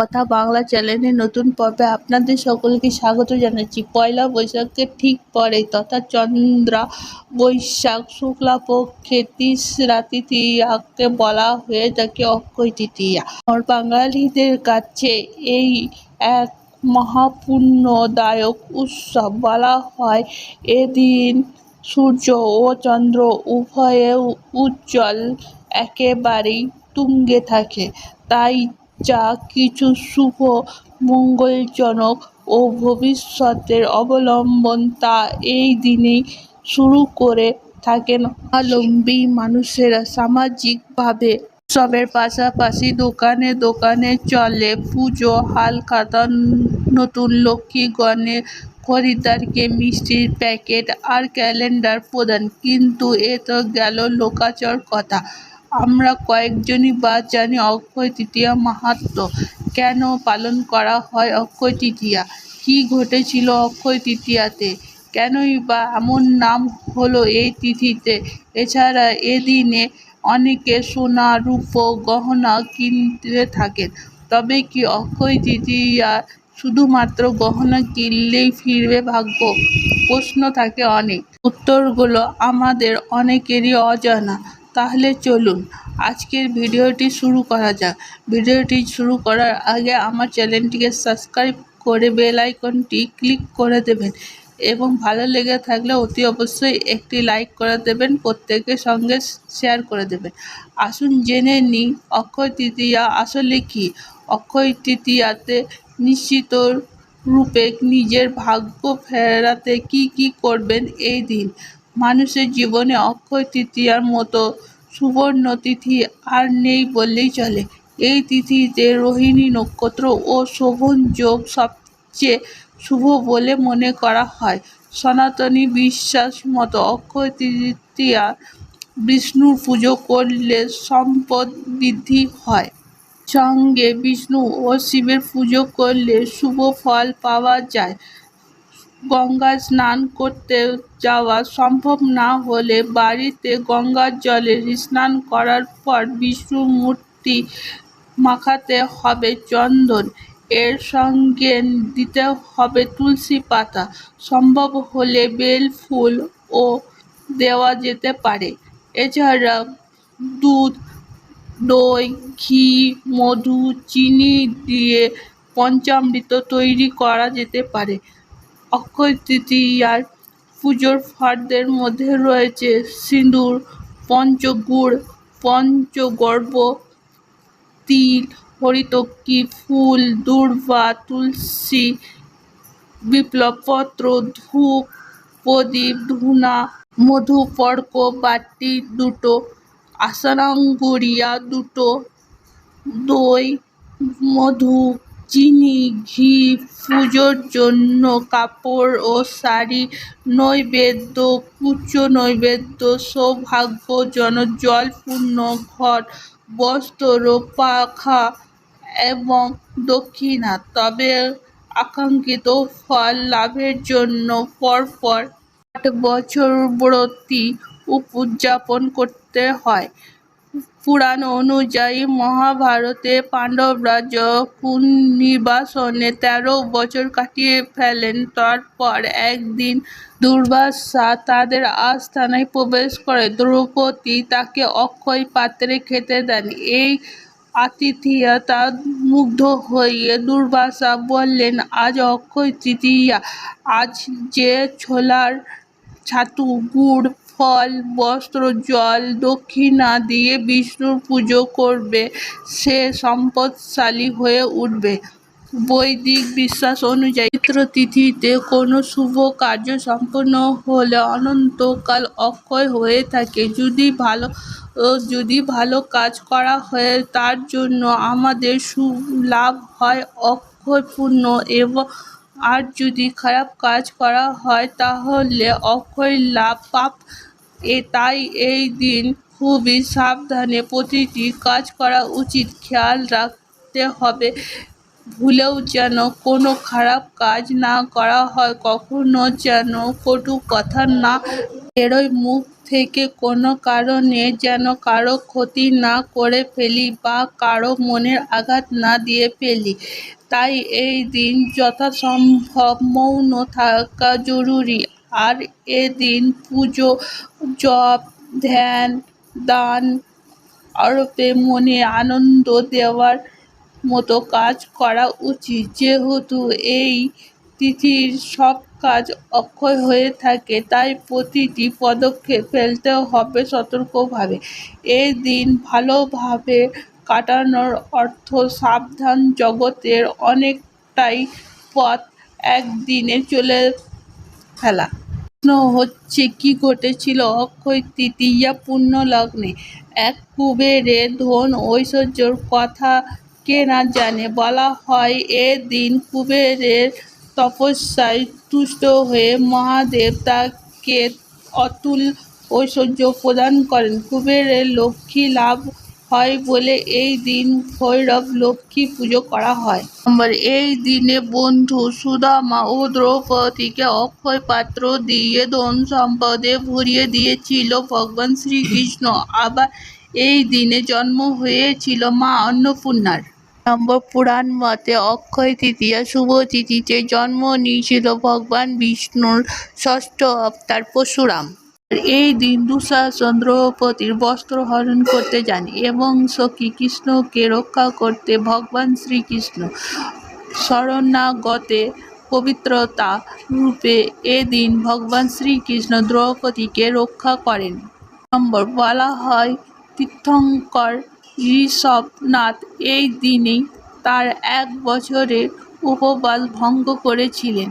কথা বাংলা চ্যানেলের নতুন পর্বে আপনাদের সকলকে স্বাগত জানাচ্ছি। পয়লা বৈশাখের ঠিক পরে তথা চন্দ্রা বৈশাখ, শুক্লাপক্ষে তিসরা তৃতীয়াকে বলা হয়ে থাকে অক্ষয় তৃতীয়া। আর বাঙালিদের কাছে এই এক মহাপুণ্যদায়ক উৎসব বলা হয়। এদিন সূর্য ও চন্দ্র উভয়ে উজ্জ্বল একেবারেই তুঙ্গে থাকে। তাই যা কিছু শুভ, মঙ্গলজনক ও ভবিষ্যতের অবলম্বন তা এই দিনেই শুরু করে থাকেন। আলম্বী মানুষেরা সামাজিকভাবে উৎসবের পাশাপাশি দোকানে দোকানে চলে, পুজো হালখাতা নতুন লক্ষ্মী গণের খরিদ্দারকে মিষ্টির প্যাকেট আর ক্যালেন্ডার প্রদান। কিন্তু এ তো গেল লোকাচর কথা। আমরা কয়েকজনই বা জানি অক্ষয় তৃতীয়া মাহাত্ম্য কেন পালন করা হয় অক্ষয় তৃতীয়া? কী ঘটেছিল অক্ষয় তৃতীয়াতে? কেনই বা এমন নাম হলো এই তিথিতে? এছাড়া এদিনে অনেকে সোনা, রূপো গহনা কিনতে থাকেন। তবে কি অক্ষয় তৃতীয়া শুধুমাত্র গহনা কিনলেই ফিরবে ভাগ্য? প্রশ্ন থাকে অনেক। উত্তরগুলো আমাদের অনেকেরই অজানা। তাহলে চলুন, আজকের ভিডিওটি শুরু করা যাক। ভিডিওটি শুরু করার আগে আমার চ্যানেলটিকে সাবস্ক্রাইব করে বেল আইকনটি ক্লিক করে দেবেন এবং ভালো লেগে থাকলে অতি অবশ্যই একটি লাইক করে দেবেন, প্রত্যেকের সঙ্গে শেয়ার করে দেবেন। আসুন জেনে নিই, অক্ষয় তৃতীয়া আসলে কি? অক্ষয় তৃতীয়াতে নিশ্চিত রূপে নিজের ভাগ্য ফেরাতে কি কি করবেন এই দিন? মানুষের জীবনে অক্ষয় তৃতীয়ার মতো সুবর্ণ তিথি আর নেই বললেই চলে। এই তিথিতে রোহিণী নক্ষত্র ও শোভন যোগ সবচেয়ে শুভ বলে মনে করা হয়। সনাতনী বিশ্বাস মতো অক্ষয় তৃতীয়া বিষ্ণুর পুজো করলে সম্পদ বৃদ্ধি হয়। সঙ্গে বিষ্ণু ও শিবের পুজো করলে শুভ ফল পাওয়া যায়। গঙ্গায় স্নান করতে যাওয়া সম্ভব না হলে বাড়িতে গঙ্গার জলে স্নান করার পর বিষ্ণুর মূর্তি মাখাতে হবে চন্দন। এর সঙ্গে দিতে হবে তুলসী পাতা। সম্ভব হলে বেল, ফুল ও দেওয়া যেতে পারে। এছাড়া দুধ, দই, ঘি, মধু, চিনি দিয়ে পঞ্চামৃত তৈরি করা যেতে পারে। অক্ষয় তৃতীয়ার পুজোর ফাঁদের মধ্যে রয়েছে সিঁদুর, পঞ্চগুড়, পঞ্চগর্ভ, তিল হরিতকি ফুল, দূর্বা, তুলসী, বিপ্লবপত্র, ধূপ, প্রদীপ, ধূনা মধুপর্ক বাটি দুটো আসারাঙ্গুরিয়া দুটো, দই, মধু চিনি ঘি পুজোর জন্য কাপড় ও শাড়ি, নৈবেদ্য কুচ নৈবেদ্য, সৌভাগ্যজনক জলপূর্ণ ঘট, বস্ত্র, পাখা এবং দক্ষিণা। তবে আকাঙ্ক্ষিত ফল লাভের জন্য পরপর আট বছর ব্রতী উদযাপন করতে হয়। পুরাণ অনুযায়ী মহাভারতে পাণ্ডবরা যখন নির্বাসনে তেরো বছর কাটিয়ে ফেলেন। তারপর একদিন দুর্বাসা তাদের আস্তানায় প্রবেশ করে। দ্রৌপদী তাকে অক্ষয় পাত্রে খেতে দেন। এই আতিথেয়তা মুগ্ধ হয়ে দুর্বাসা বললেন, আজ অক্ষয় তৃতীয়া, আজ যে ছোলার ছাতু, গুড় ফল, বস্ত্র, জল, দক্ষিণা দিয়ে বিষ্ণুর পুজো করবে। সে সম্পদশালী হয়ে উঠবে। বৈদিক বিশ্বাস অনুযায়ী তিথিতে কোনো শুভ কার্য সম্পন্ন হলে অনন্তকাল অক্ষয় হয়ে থাকে। যদি ভালো যদি ভালো কাজ করা হয়, তার জন্য আমাদের লাভ হয় অক্ষয় পুণ্য এবং আর যদি খারাপ কাজ করা হয়, তাহলে অক্ষয় লাভ, পাপ এ তাই এই দিন খুবই সাবধানে প্রতিটি কাজ করা উচিত। খেয়াল রাখতে হবে। ভুলেও যেন কোনো খারাপ কাজ না করা হয়, কখনো যেন কটু কথা না বেরোয়। মুখ থেকে কোনো কারণে যেন কারও ক্ষতি না করে ফেলি বা কারও মনের আঘাত না দিয়ে ফেলি। তাই এই দিন যথাসম্ভব মৌন থাকা জরুরি। আর এদিন পুজো, জপ, ধ্যান, দান আরোপে মনে আনন্দ দেওয়ার মতো কাজ করা উচিত। যেহেতু এই তিথির সব কাজ অক্ষয় হয়ে থাকে, তাই প্রতিটি পদক্ষেপ ফেলতে হবে সতর্কভাবে। এই দিন ভালোভাবে কাটানোর অর্থ সাবধান জগতের অনেকটাই পথ একদিনে চলে ফেলা হচ্ছে, কি ঘটেছিল? অক্ষয় তৃতীয়া পূর্ণ লগ্নে। এক কুবেরের ধন ঐশ্বর্যর কথা কে না জানে। বলা হয়, এ দিন কুবেরের তপস্যায় তুষ্ট হয়ে মহাদেব তাকে অতুল ঐশ্বর্য প্রদান করেন। কুবেরের লক্ষ্মী লাভ হয় বলে এই দিন ভৈরব লক্ষ্মী পুজো করা হয়। নম্বর এই দিনে বন্ধু সুদামা ও দ্রৌপদীকে অক্ষয় পাত্র দিয়ে ধন সম্পদে ভরিয়ে দিয়েছিল ভগবান শ্রীকৃষ্ণ। আবার এই দিনে জন্ম হয়েছিল মা অন্নপূর্ণার। নম্বর পুরাণ মতে অক্ষয় তৃতীয়া শুভ তিথিতে জন্ম নিয়েছিল ভগবান বিষ্ণুর ষষ্ঠ অবতার পরশুরাম। এই দিন দুঃশাসন দ্রৌপদীর বস্ত্র হরণ করতে যান এবং সখী কৃষ্ণকে রক্ষা করতে ভগবান শ্রীকৃষ্ণ শরণাগতে পবিত্রতা রূপে এদিন ভগবান শ্রীকৃষ্ণ দ্রৌপদীকে রক্ষা করেন। নম্বর, বলা হয় তীর্থঙ্কর ঋষভনাথ এই দিনেই তার এক বছরের উপবাস ভঙ্গ করেছিলেন।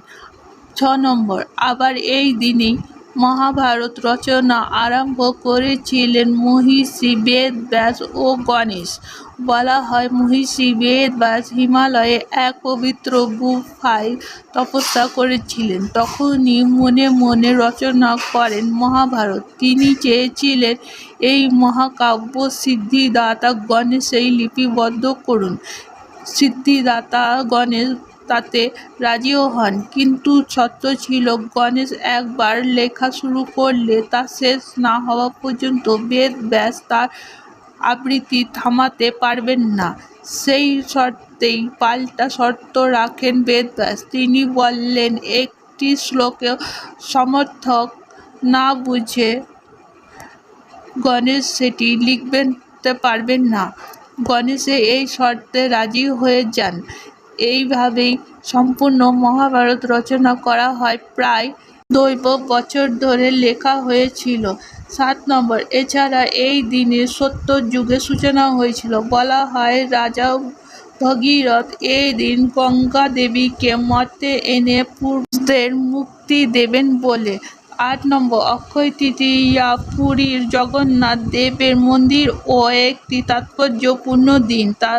ছ নম্বর, আবার এই দিনেই মহাভারত রচনা আরম্ভ করেছিলেন মহিষী বেদব্যাস ও গণেশ। বলা হয় মহিষী বেদব্যাস হিমালয়ে এক পবিত্র গুফায় তপস্যা করেছিলেন। তখনই মনে মনে রচনা করেন মহাভারত। তিনি চেয়েছিলেন এই মহাকাব্য সিদ্ধিদাতা গণেশেই লিপিবদ্ধ করুন। সিদ্ধিদাতা গণেশ তাতে রাজিও হন। কিন্তু শর্ত ছিল, গণেশ একবার লেখা শুরু করলে তা শেষ না হওয়া পর্যন্ত বেদ ব্যাস তার আবৃত্তি থামাতে পারবেন না। সেই শর্তেই পাল্টা শর্ত রাখেন বেদব্যাস তিনি বললেন, একটি শ্লোকে সমর্থক না বুঝে গণেশ সেটি লিখবেন পারবেন না। গণেশে এই শর্তে রাজি হয়ে যান। এইভাবেই সম্পূর্ণ মহাভারত রচনা করা হয়। প্রায় দৈব বছর ধরে লেখা হয়েছিল। সাত নম্বর, এছাড়া এই দিনে সত্য যুগের সূচনা হয়েছিল। বলা হয়, রাজা ভগীরথ এই দিন গঙ্গা দেবীকে মর্তে এনে পুরুষদের মুক্তি দেবেন বলে। আট নম্বর অক্ষয় তৃতীয়া পুরীর জগন্নাথ দেবের মন্দির ও একটি তাৎপর্যপূর্ণ দিন। তা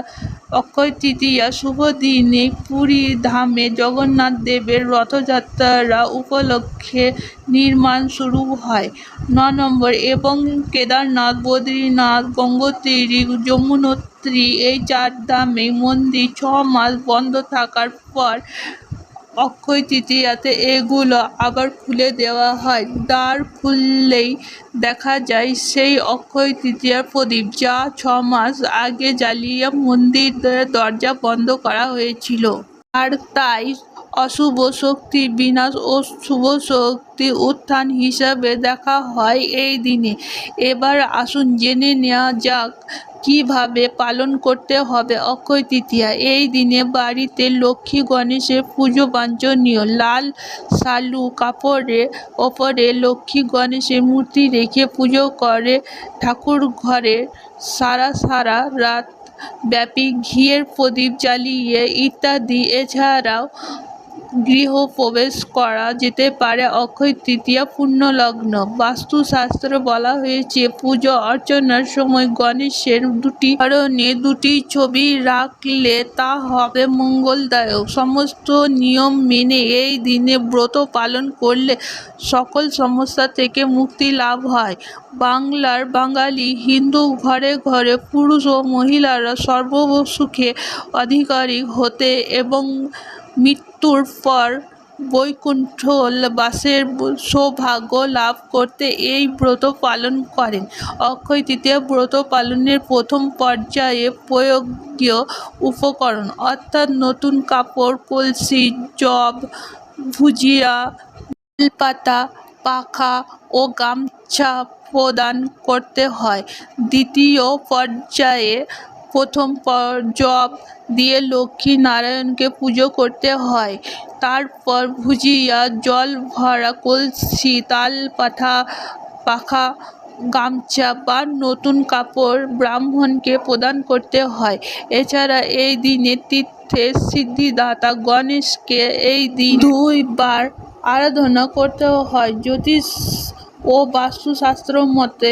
অক্ষয় তৃতীয়া শুভ দিনে পুরী ধামে জগন্নাথ দেবের রথযাত্রা উপলক্ষে নির্মাণ শুরু হয়। ন নম্বর এবং কেদারনাথ, বদ্রীনাথ, গঙ্গোত্রী, যমুনোত্রী এই চার ধামে মন্দির ছ মাস বন্ধ থাকার পর অক্ষয় তৃতীয়াতে এগুলো আবার খুলে দেওয়া হয়। দ্বার খুললেই দেখা যায় সেই অক্ষয় তৃতীয়ার প্রদীপ, যা ছ মাস আগে জ্বালিয়ে মন্দিরের দরজা বন্ধ করা হয়েছিল। আর তাই অশুভ শক্তি বিনাশ ও শুভ শক্তি উত্থান হিসাবে দেখা হয় এই দিনে। এবার আসুন জেনে নেওয়া যাক, কীভাবে পালন করতে হবে? অক্ষয় তৃতীয়া, এই দিনে বাড়িতে লক্ষ্মী গণেশের পুজো বাঞ্ছনীয়। লাল শালু কাপড়ে ওপরে লক্ষ্মী গণেশের মূর্তি রেখে পুজো করে ঠাকুর ঘরে। সারা সারা রাত ব্যাপী ঘিয়ের প্রদীপ জ্বালিয়ে ইত্যাদি। এছাড়াও গৃহপ্রবেশ করা যেতে পারে। অক্ষয় তৃতীয়া পুণ্যলগ্ন বাস্তুশাস্ত্রে বলা হয়েছে, পুজো অর্চনার সময় গণেশের দুটি কারণে দুটি ছবি রাখলে তা হবে মঙ্গলদায়ক। সমস্ত নিয়ম মেনে এই দিনে ব্রত পালন করলে সকল সমস্যা থেকে মুক্তি লাভ হয়। বাংলার বাঙালি হিন্দু ঘরে ঘরে পুরুষ ও মহিলারা সর্বসুখে অধিকারী হতে এবং মৃত্যুর পর বৈকুণ্ঠ বাসের সৌভাগ্য লাভ করতে এই ব্রত পালন করেন। অক্ষয় তৃতীয়া ব্রত পালনের প্রথম পর্যায়ে প্রয়োগীয় উপকরণ অর্থাৎ নতুন কাপড়, কলসি, জব, ভুজিয়া, বেলপাতা, পাখা ও গামছা প্রদান করতে হয়। দ্বিতীয় পর্যায়ে প্রথম প- জব দিয়ে লক্ষ্মী নারায়ণকে পুজো করতে হয়। তারপর ভুজিয়া, জল ভরা কলসি, তাল পাঠা, পাখা, গামছা বা নতুন কাপড় ব্রাহ্মণকে প্রদান করতে হয়। এছাড়া এই দিনে তীর্থের সিদ্ধিদাতা গণেশকে এই দিন দুইবার আরাধনা করতে হয়। জ্যোতিষ ও বাস্তুশাস্ত্র মতে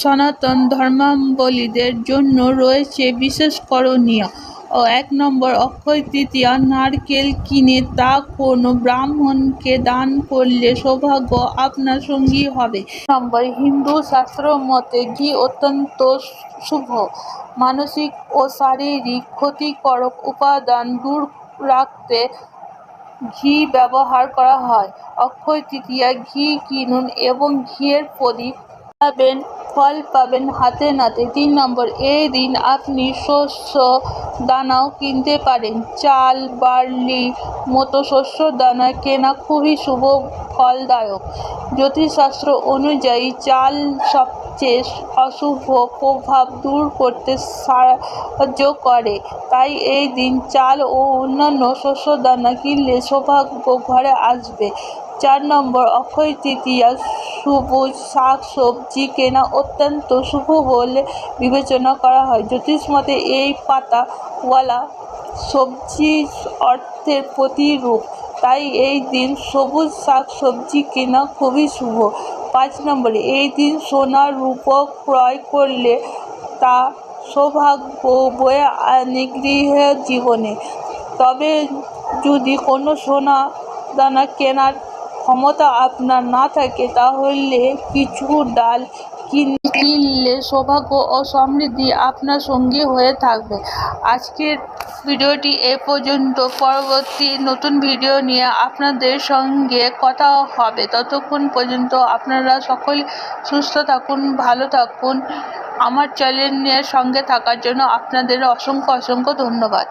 সনাতন ধর্মাবলীদের জন্য রয়েছে বিশেষ করণীয়। ও এক নম্বর অক্ষয় তৃতীয়া, নারকেল কিনে তা কোনো ব্রাহ্মণকে দান করলে সৌভাগ্য আপনার সঙ্গী হবে। নম্বর, হিন্দু শাস্ত্র মতে ঘি অত্যন্ত শুভ। মানসিক ও শারীরিক ক্ষতিকারক উপাদান দূর রাখতে ঘি ব্যবহার করা হয়। অক্ষয় তৃতীয়া ঘি কিনুন এবং ঘিয়ের প্রদীপ ফল পাবেন হাতে নাতে। তিন নম্বর এই দিন আপনি শস্য দানাও কিনতে পারেন। চাল, বার্লি মতো শস্য দানা কেনা খুবই শুভ, ফলদায়ক। জ্যোতিষশাস্ত্র অনুযায়ী চাল সবচেয়ে অশুভ প্রভাব দূর করতে সাহায্য করে। তাই এই দিন চাল ও অন্যান্য শস্য দানা কিনলে সৌভাগ্য ঘরে আসবে। চার নম্বর অক্ষয় তৃতীয়া সবুজ শাক সবজি কেনা অত্যন্ত শুভ বলে বিবেচনা করা হয়। জ্যোতিষ মতে, এই পাতাওয়ালা সবজি অর্থের প্রতিরূপ। তাই এই দিন সবুজ শাক সবজি কেনা খুবই শুভ। পাঁচ নম্বরে, এই দিন সোনা রূপো ক্রয় করলে তা সৌভাগ্য বয়ে আনে জীবনে। তবে যদি কোনো সোনা দানা কেনার ক্ষমতা আপনার না থাকে, তাহলে কিছু ডাল কিন- কিনলে সৌভাগ্য ও সমৃদ্ধি আপনার সঙ্গী হয়ে থাকবে। আজকের ভিডিওটি এ পর্যন্ত। পরবর্তী নতুন ভিডিও নিয়ে আপনাদের সঙ্গে কথা হবে। ততক্ষণ পর্যন্ত আপনারা সকলে সুস্থ থাকুন, ভালো থাকুন। আমার চ্যানেলের সঙ্গে থাকার জন্য আপনাদের অসংখ্য অসংখ্য ধন্যবাদ।